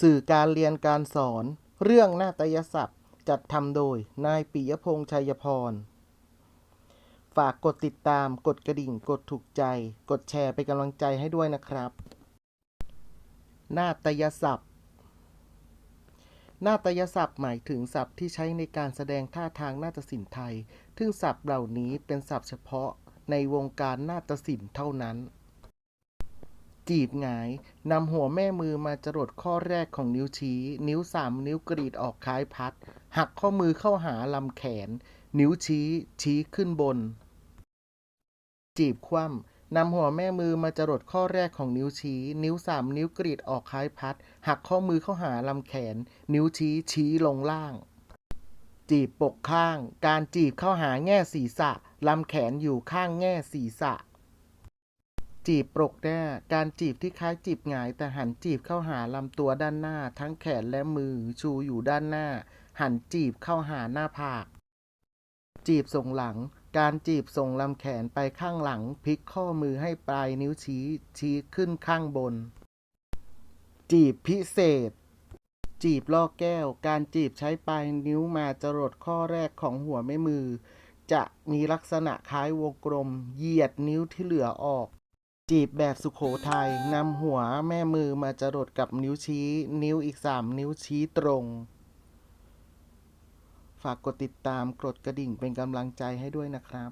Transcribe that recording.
สื่อการเรียนการสอน เรื่องนาฏยศัพท์ จัดทำโดยนายปิยพงษ์ชัยพร ฝากกดติดตาม กดกระดิ่ง กดถูกใจ กดแชร์เป็นกำลังใจให้ด้วยนะครับ นาฏยศัพท์ นาฏยศัพท์หมายถึงศัพท์ที่ใช้ในการแสดงท่าทางนาฏศิลป์ไทย ซึ่งศัพท์เหล่านี้เป็นศัพท์เฉพาะในวงการนาฏศิลป์เท่านั้น จีบหงายนำหัวแม่มือมาจรดข้อแรกของนิ้วชี้ นิ้วสามนิ้วกรีดออกคล้ายพัด หักข้อมือเข้าหาลำแขน นิ้วชี้ ชี้ขึ้นบน จีบคว่ำนำหัวแม่มือมาจรดข้อแรกของนิ้วชี้ นิ้วสามนิ้วกรีดออกคล้ายพัด หักข้อมือเข้าหาลำแขน นิ้วชี้ ชี้ลงล่าง จีบปกข้าง การจีบเข้าหาแง่ศีรษะลำแขนอยู่ข้างแง่ศีรษะ จีบปรกหน้า การจีบที่คล้ายจีบหงาย แต่หันจีบเข้าหาลำตัวด้านหน้า ทั้งแขนและมือชูอยู่ด้านหน้า หันจีบเข้าหาหน้าผาก จีบส่งหลัง การจีบส่งลำแขนไปข้างหลัง พลิกข้อมือให้ปลายนิ้วชี้ ชี้ขึ้นข้างบน จีบพิเศษ จีบล่อแก้ว การจีบใช้ปลายนิ้วมาจรดข้อแรกของหัวแม่มือ จะมีลักษณะคล้ายวงกลม เหยียดนิ้วที่เหลือออก จีบแบบสุขโขทัยนำหัวแม่มือมาจรดกับนิ้วชี้ นิ้วอีกสามนิ้วชี้ตรง ฝากกดติดตามกดกระดิ่งเป็นกำลังใจให้ด้วยนะครับ